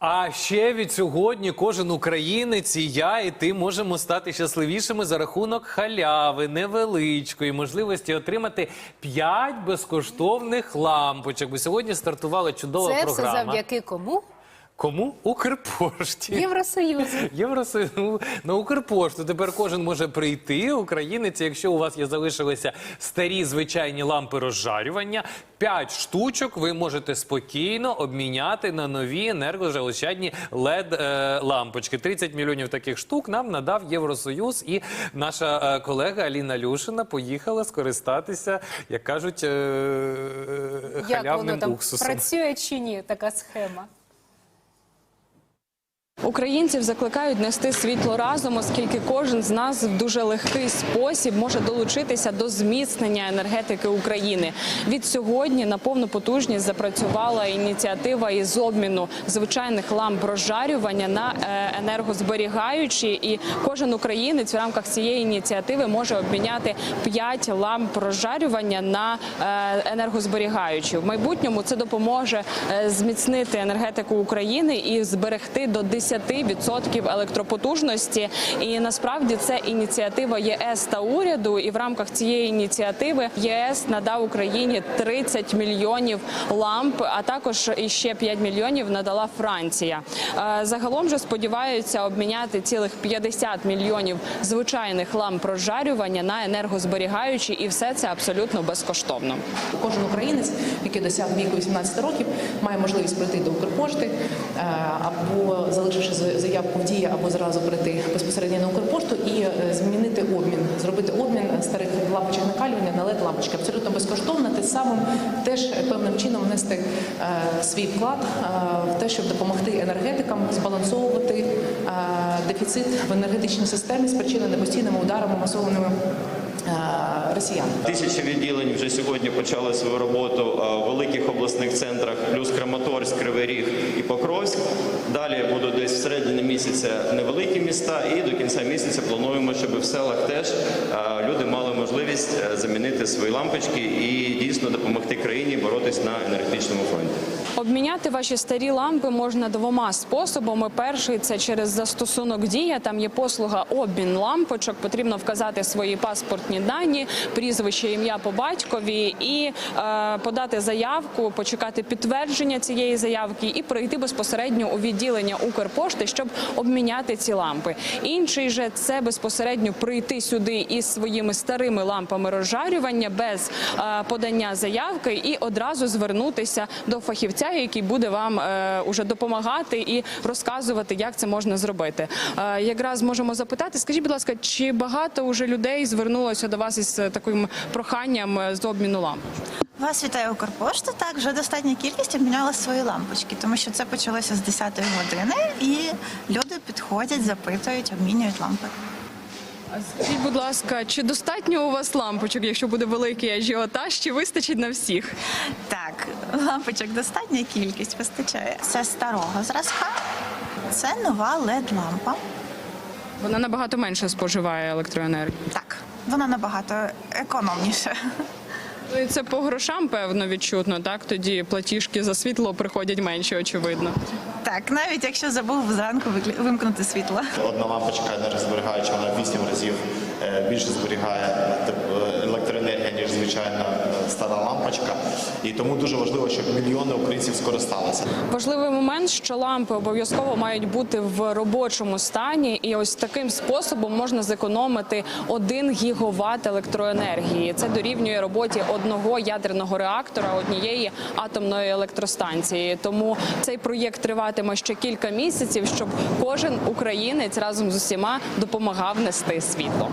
А ще від сьогодні кожен українець, і я, і ти можемо стати щасливішими за рахунок халяви, невеличкої можливості отримати 5 безкоштовних лампочок. Бо сьогодні стартувала чудова Це все завдяки кому? Кому? Укрпошті. Євросоюзу. Євросоюз ну, на Укрпошту. Тепер кожен може прийти, українець, якщо у вас є залишилися старі звичайні лампи розжарювання. П'ять штучок ви можете спокійно обміняти на нові енергозаощадні led е, лампочки. 30 мільйонів таких штук нам надав Євросоюз, і наша е, колега Аліна Люшина поїхала скористатися, як кажуть, е, е, Як воно халявним там уксусом. працює чи ні, така схема? Українців закликають нести світло разом, оскільки кожен з нас в дуже легкий спосіб може долучитися до зміцнення енергетики України. Від сьогодні на повну потужність запрацювала ініціатива із обміну звичайних ламп розжарювання на е, енергозберігаючі, і кожен українець в рамках цієї ініціативи може обміняти 5 ламп розжарювання на е, енергозберігаючі. В майбутньому це допоможе е, зміцнити енергетику України і зберегти до 10% електропотужності. І насправді це ініціатива ЄС та уряду. І в рамках цієї ініціативи ЄС надав Україні 30 мільйонів ламп, а також іще 5 мільйонів надала Франція. Е, Загалом же сподіваються обміняти цілих 50 мільйонів звичайних ламп розжарювання на енергозберігаючі, і все це абсолютно безкоштовно. Кожен українець, який досяг віку 18 років, має можливість прийти до Укрпошти е, або залишивши за- заявку в дії, або зразу прийти безпосередньо на Укрпошту і е, змінити обмін, зробити обмін старих лампочок накалювання на led лампочки абсолютно безкоштовно, тим самим теж певним чином внести е, свій вклад е, в те, щоб допомогти енергетикам збалансовувати е, дефіцит в енергетичній системі, спричинений постійними ударами масованими е, росіян. Тисячі відділень вже сьогодні почали свою роботу в великих обласних центрах, плюс Краматорськ, Кривий Ріг і Покровськ. Далі будуть десь всередині місяця невеликі міста, і до кінця місяця плануємо, щоб в селах теж люди мали можливість е, замінити свої лампочки і дійсно допомогти країні боротись на енергетичному фронті. Обміняти ваші старі лампи можна двома способами. Перший це через застосунок дія. Там є послуга обмін лампочок. Потрібно вказати свої паспортні дані, прізвище, ім'я по батькові і е, подати заявку, почекати підтвердження цієї заявки і прийти безпосередньо у відділення Укрпошти, щоб обміняти ці лампи. Інший же це безпосередньо прийти сюди із своїми старими лампами розжарювання без е, подання заявки і одразу звернутися до фахівця, який буде вам е, уже допомагати і розказувати, як це можна зробити. Е, якраз можемо запитати, скажіть, будь ласка, чи багато уже людей звернулося до вас із е, таким проханням з обміну ламп? Вас вітає Укрпошта. Так, вже достатня кількість обміняла свої лампочки, тому що це почалося з 10-ї години, і люди підходять, запитують, обмінюють лампи. Скажіть, будь ласка, чи достатньо у вас лампочок, якщо буде великий ажіотаж, чи вистачить на всіх? Так, лампочок достатня кількість вистачає. Це старого зразка, це нова led лампа. Вона набагато менше споживає електроенергії. Так, вона набагато економніша. Ну, і Це по грошам, певно, відчутно. Так тоді платіжки за світло приходять менше, очевидно. Так, навіть якщо забув зранку вимкнути світло. Одна лампочка енергозберігаюча, вона в 8 разів е, більше зберігає е, електроенергія, ніж звичайна е, стара лампочка. І тому дуже важливо, щоб мільйони українців скористалися. Важливий момент, що лампи обов'язково мають бути в робочому стані, і ось таким способом можна зекономити 1 гігават електроенергії. Це дорівнює роботі одного ядерного реактора однієї атомної електростанції. Тому цей проєкт триватиме ще кілька місяців, щоб кожен українець разом з усіма допомагав нести світло.